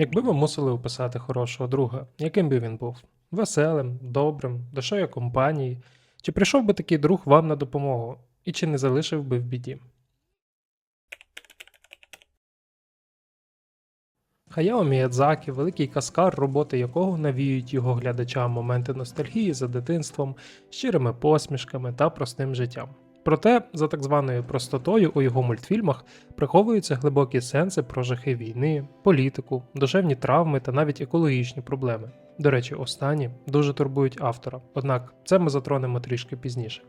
Якби ви мусили описати хорошого друга, яким би він був? Веселим, добрим, душою компанії? Чи прийшов би такий друг вам на допомогу? І чи не залишив би в біді? Хаяо Міядзакі, великий каскар, роботи якого навіюють його глядачам моменти ностальгії за дитинством, щирими посмішками та простим життям. Проте, за так званою простотою у його мультфільмах приховуються глибокі сенси про жахи війни, політику, душевні травми та навіть екологічні проблеми. До речі, останні дуже турбують автора, однак це ми затронемо трішки пізніше.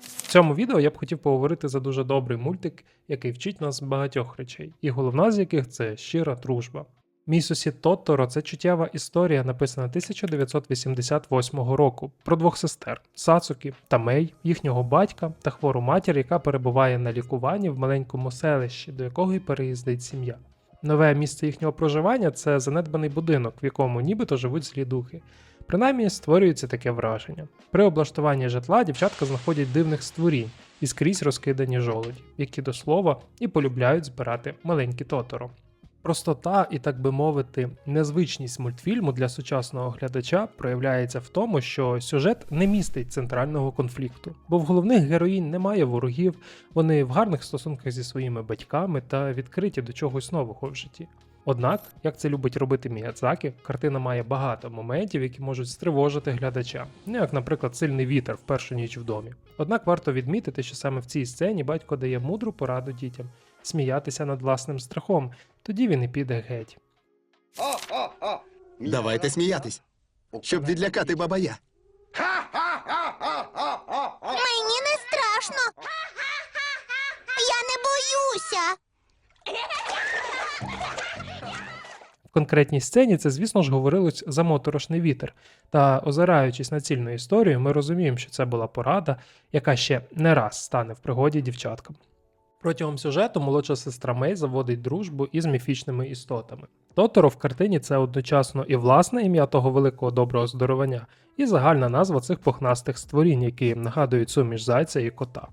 В цьому відео я б хотів поговорити за дуже добрий мультик, який вчить нас багатьох речей, і головна з яких це щира дружба. Мій сусід Тотторо це чуттєва історія, написана 1988 року про двох сестер Сацукі та Мей, їхнього батька та хвору матір, яка перебуває на лікуванні в маленькому селищі, до якого й переїздить сім'я. Нове місце їхнього проживання це занедбаний будинок, в якому нібито живуть злі духи. Принаймні створюється таке враження. При облаштуванні житла дівчатка знаходять дивних створінь і скрізь розкидані жолуді, які до слова і полюбляють збирати маленькі тоторо. Простота і, так би мовити, незвичність мультфільму для сучасного глядача проявляється в тому, що сюжет не містить центрального конфлікту, бо в головних героїнь немає ворогів, вони в гарних стосунках зі своїми батьками та відкриті до чогось нового в житті. Однак, як це любить робити Міядзакі, картина має багато моментів, які можуть стривожити глядача, ну як, наприклад, сильний вітер в першу ніч в домі. Однак варто відмітити, що саме в цій сцені батько дає мудру пораду дітям сміятися над власним страхом, тоді він і піде геть. Давайте сміятись, щоб відлякати бабая. Мені не страшно. Я не боюся. В конкретній сцені це, звісно ж, говорилось за моторошний вітер. Та озираючись на цільну історію, ми розуміємо, що це була порада, яка ще не раз стане в пригоді дівчаткам. Протягом сюжету молодша сестра Мей заводить дружбу із міфічними істотами. Тоторо в картині це одночасно і власне ім'я того великого доброго здоровання, і загальна назва цих пухнастих створінь, які нагадують суміш зайця і кота.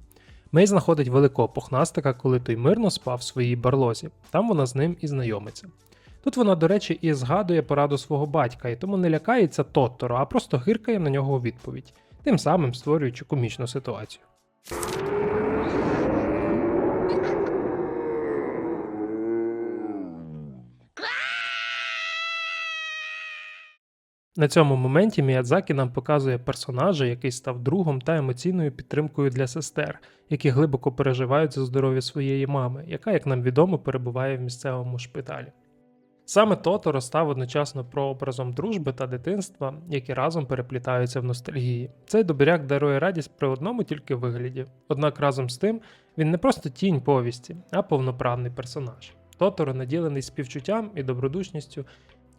Мей знаходить великого пухнастика, коли той мирно спав в своїй барлозі. Там вона з ним і знайомиться. Тут вона, до речі, і згадує пораду свого батька, і тому не лякається Тотторо, а просто гиркає на нього у відповідь, тим самим створюючи комічну ситуацію. На цьому моменті Міядзакі нам показує персонажа, який став другом та емоційною підтримкою для сестер, які глибоко переживають за здоров'я своєї мами, яка, як нам відомо, перебуває в місцевому шпиталі. Саме Тоторо став одночасно прообразом дружби та дитинства, які разом переплітаються в ностальгії. Цей добряк дарує радість при одному тільки вигляді. Однак разом з тим він не просто тінь повісті, а повноправний персонаж. Тоторо наділений співчуттям і добродушністю.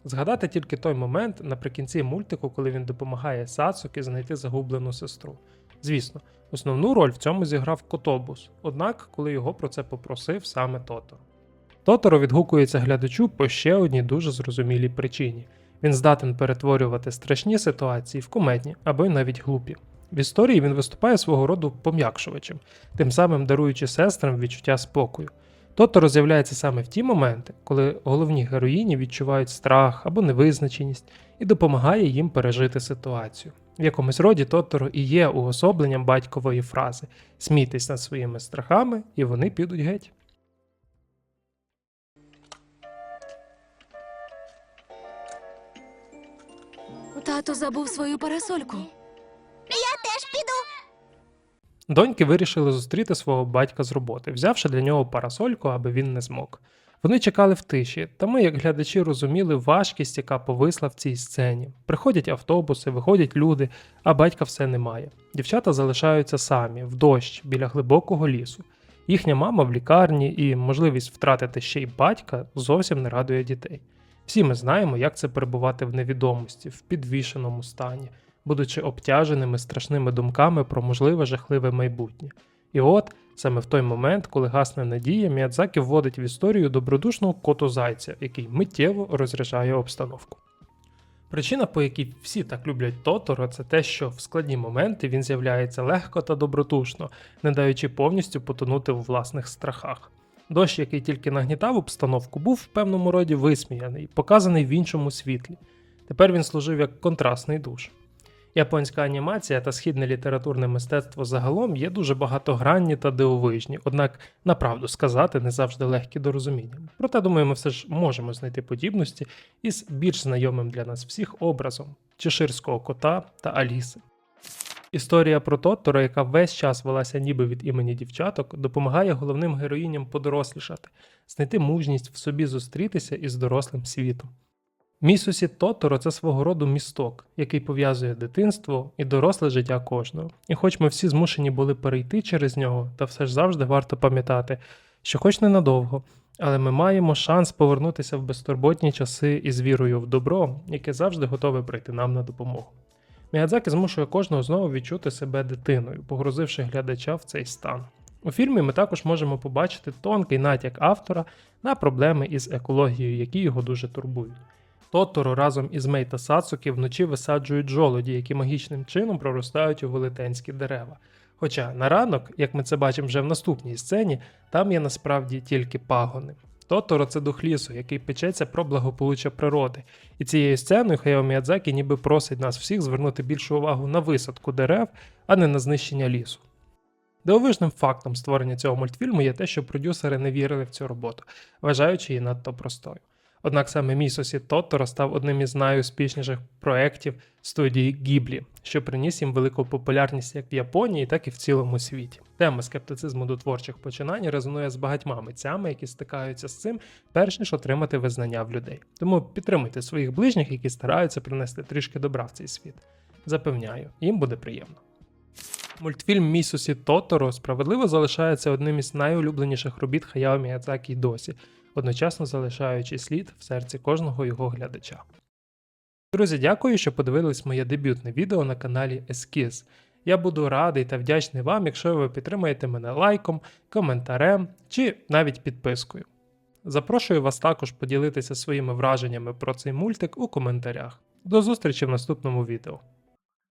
Згадати тільки той момент наприкінці мультику, коли він допомагає Сацуки знайти загублену сестру. Звісно, основну роль в цьому зіграв Котобус, однак, коли його про це попросив саме Тоторо. Тоторо відгукується глядачу по ще одній дуже зрозумілій причині. Він здатен перетворювати страшні ситуації в комедні або й навіть глупі. В історії він виступає свого роду пом'якшувачем, тим самим даруючи сестрам відчуття спокою. Тоторо з'являється саме в ті моменти, коли головні героїні відчувають страх або невизначеність і допомагає їм пережити ситуацію. В якомусь роді Тоторо і є уособленням батькової фрази смійтесь над своїми страхами, і вони підуть геть. Тато забув свою парасольку. Доньки вирішили зустріти свого батька з роботи, взявши для нього парасольку, аби він не змог. Вони чекали в тиші, та ми, як глядачі, розуміли важкість, яка повисла в цій сцені. Приходять автобуси, виходять люди, а батька все немає. Дівчата залишаються самі, в дощ, біля глибокого лісу. Їхня мама в лікарні і можливість втратити ще й батька зовсім не радує дітей. Всі ми знаємо, як це перебувати в невідомості, в підвішеному стані, будучи обтяженими страшними думками про можливе жахливе майбутнє. І от саме в той момент, коли гасне надія, Міядзакі вводить в історію добродушного коту зайця, який миттєво розряджає обстановку. Причина, по якій всі так люблять Тоторо, це те, що в складні моменти він з'являється легко та добротушно, не даючи повністю потонути у власних страхах. Дощ, який тільки нагнітав обстановку, був в певному роді висміяний, показаний в іншому світлі. Тепер він служив як контрастний душ. Японська анімація та східне літературне мистецтво загалом є дуже багатогранні та дивовижні, однак, направду сказати, не завжди легкі до розуміння. Проте, думаю, ми все ж можемо знайти подібності із більш знайомим для нас всіх образом чеширського кота та Аліси. Історія про Тоттора, яка весь час велася ніби від імені дівчаток, допомагає головним героїням подорослішати, знайти мужність в собі зустрітися із дорослим світом. Мій сусід Тоторо це свого роду місток, який пов'язує дитинство і доросле життя кожного. І хоч ми всі змушені були перейти через нього, та все ж завжди варто пам'ятати, що хоч ненадовго, але ми маємо шанс повернутися в безтурботні часи із вірою в добро, яке завжди готове прийти нам на допомогу. Міядзаки змушує кожного знову відчути себе дитиною, погрузивши глядача в цей стан. У фільмі ми також можемо побачити тонкий натяк автора на проблеми із екологією, які його дуже турбують. Тоторо разом із Мей та Сацуки вночі висаджують жолоді, які магічним чином проростають у велетенські дерева. Хоча на ранок, як ми це бачимо вже в наступній сцені, там є насправді тільки пагони. Тоторо це дух лісу, який печеться про благополуччя природи. І цією сценою Хаяо Міядзакі ніби просить нас всіх звернути більшу увагу на висадку дерев, а не на знищення лісу. Дивовижним фактом створення цього мультфільму є те, що продюсери не вірили в цю роботу, вважаючи її надто простою. Однак саме мій сусід Тоторо став одним із найуспішніших проєктів студії Гіблі, що приніс їм велику популярність як в Японії, так і в цілому світі. Тема скептицизму до творчих починань резонує з багатьма митцями, які стикаються з цим, перш ніж отримати визнання в людей. Тому підтримуйте своїх ближніх, які стараються принести трішки добра в цей світ. Запевняю, їм буде приємно. Мультфільм Мій сусід Тоторо справедливо залишається одним із найулюбленіших робіт Хаяо Міядзакі досі, одночасно залишаючи слід в серці кожного його глядача. Друзі, дякую, що подивились моє дебютне відео на каналі Ескіз. Я буду радий та вдячний вам, якщо ви підтримаєте мене лайком, коментарем чи навіть підпискою. Запрошую вас також поділитися своїми враженнями про цей мультик у коментарях. До зустрічі в наступному відео.